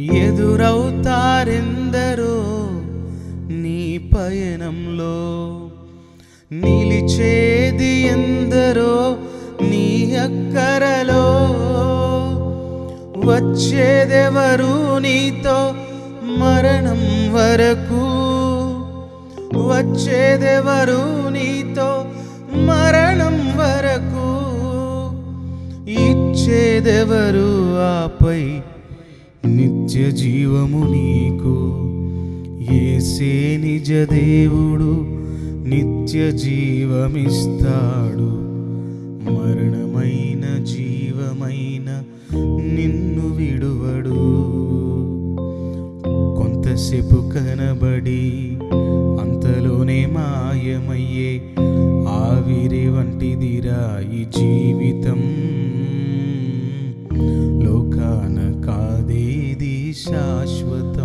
ఎదురవుతారెందరో నీ పయనంలో? నిలిచేది ఎందరో నీ అక్కరలో? వచ్చేదెవరు నీతో మరణం వరకు? వచ్చేదెవరు నీతో మరణం వరకు? ఇచ్చేదెవరు ఆపై నిత్య జీవము నీకు. ఏసే నిజ దేవుడు నిత్య జీవమిస్తాడు. మరణమైన జీవమైన నిన్ను విడువడు. కొంతసేపు కనబడి అంతలోనే మాయమయ్యే ఆవిరి వంటిదిరా ఈ జీవితం. शाश्वत